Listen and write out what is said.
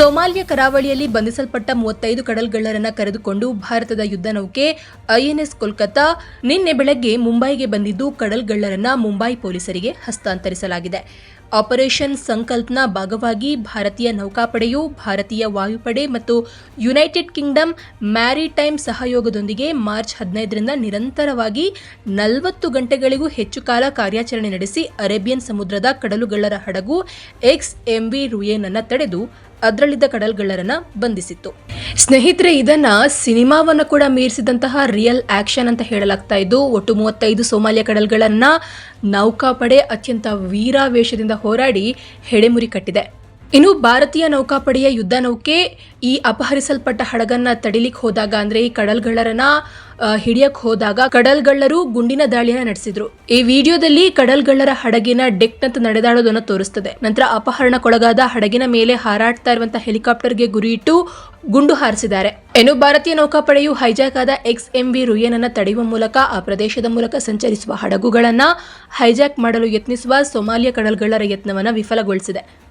ಸೋಮಾಲಿಯ ಕರಾವಳಿಯಲ್ಲಿ ಬಂಧಿಸಲ್ಪಟ್ಟ ಮೂವತ್ತೈದು ಕಡಲ್ಗಳ್ಳರನ್ನ ಕರೆದುಕೊಂಡು ಭಾರತದ ಯುದ್ಧ ನೌಕೆ ಐಎನ್ಎಸ್ ಕೋಲ್ಕತ್ತಾ ನಿನ್ನೆ ಬೆಳಗ್ಗೆ ಮುಂಬೈಗೆ ಬಂದಿದ್ದು ಕಡಲ್ಗಳ್ಳರನ್ನ ಮುಂಬೈ ಪೊಲೀಸರಿಗೆ ಹಸ್ತಾಂತರಿಸಲಾಗಿದೆ. ಆಪರೇಷನ್ ಸಂಕಲ್ಪ್ನ ಭಾಗವಾಗಿ ಭಾರತೀಯ ನೌಕಾಪಡೆಯು ಭಾರತೀಯ ವಾಯುಪಡೆ ಮತ್ತು ಯುನೈಟೆಡ್ ಕಿಂಗ್ಡಮ್ ಮ್ಯಾರಿಟೈಮ್ ಸಹಯೋಗದೊಂದಿಗೆ ಮಾರ್ಚ್ ಹದಿನೈದರಿಂದ ನಿರಂತರವಾಗಿ ನಲವತ್ತು ಗಂಟೆಗಳಿಗೂ ಹೆಚ್ಚು ಕಾಲ ಕಾರ್ಯಾಚರಣೆ ನಡೆಸಿ ಅರೇಬಿಯನ್ ಸಮುದ್ರದ ಕಡಲುಗಳ್ಳರ ಹಡಗು ಎಕ್ಸ್ ಎಂವಿ ರುಯೇನನ್ನು ತಡೆದು ಅದರಲ್ಲಿದ್ದ ಕಡಲ್ಗಳ್ಳರನ್ನ ಬಂಧಿಸಿತ್ತು. ಸ್ನೇಹಿತರೆ, ಇದನ್ನ ಸಿನಿಮಾವನ್ನು ಕೂಡ ಮೀರಿಸಿದಂತಹ ರಿಯಲ್ ಆಕ್ಷನ್ ಅಂತ ಹೇಳಲಾಗ್ತಾ ಇದ್ದು, ಒಟ್ಟು ಮೂವತ್ತೈದು ಸೋಮಾಲಿಯ ಕಡಲ್ಗಳನ್ನ ನೌಕಾಪಡೆ ಅತ್ಯಂತ ವೀರಾವೇಶದಿಂದ ಹೋರಾಡಿ ಹೆಡೆಮುರಿ ಕಟ್ಟಿದೆ. ಇನ್ನು ಭಾರತೀಯ ನೌಕಾಪಡೆಯ ಯುದ್ಧ ನೌಕೆ ಈ ಅಪಹರಿಸಲ್ಪಟ್ಟ ಹಡಗನ್ನ ತಡಿಲಿಕ್ಕೆ ಹೋದಾಗ ಅಂದ್ರೆ ಈ ಕಡಲ್ಗಳ್ಳರನ್ನ ಹಿಡಿಯಕ್ ಹೋದಾಗ ಕಡಲ್ಗಳ್ಳರು ಗುಂಡಿನ ದಾಳಿಯನ್ನ ನಡೆಸಿದ್ರು. ಈ ವಿಡಿಯೋದಲ್ಲಿ ಕಡಲ್ಗಳ್ಳರ ಹಡಗಿನ ಡೆಕ್ನಂತ ನಡೆದಾಡೋದನ್ನ ತೋರಿಸ್ತದೆ. ನಂತರ ಅಪಹರಣಕ್ಕೊಳಗಾದ ಹಡಗಿನ ಮೇಲೆ ಹಾರಾಡ್ತಾ ಇರುವಂತಹ ಹೆಲಿಕಾಪ್ಟರ್ಗೆ ಗುರಿಯಿಟ್ಟು ಗುಂಡು ಹಾರಿಸಿದ್ದಾರೆ. ಇನ್ನು ಭಾರತೀಯ ನೌಕಾಪಡೆಯು ಹೈಜಾಕ್ ಆದ ಎಕ್ಸ್ ಎಂವಿ ಅನ್ನ ತಡೆಯುವ ಮೂಲಕ ಆ ಪ್ರದೇಶದ ಮೂಲಕ ಸಂಚರಿಸುವ ಹಡಗುಗಳನ್ನ ಹೈಜಾಕ್ ಮಾಡಲು ಯತ್ನಿಸುವ ಸೊಮಾಲಿಯ ಕಡಲ್ಗಳ್ಳರ ಯತ್ನವನ್ನ ವಿಫಲಗೊಳಿಸಿದೆ.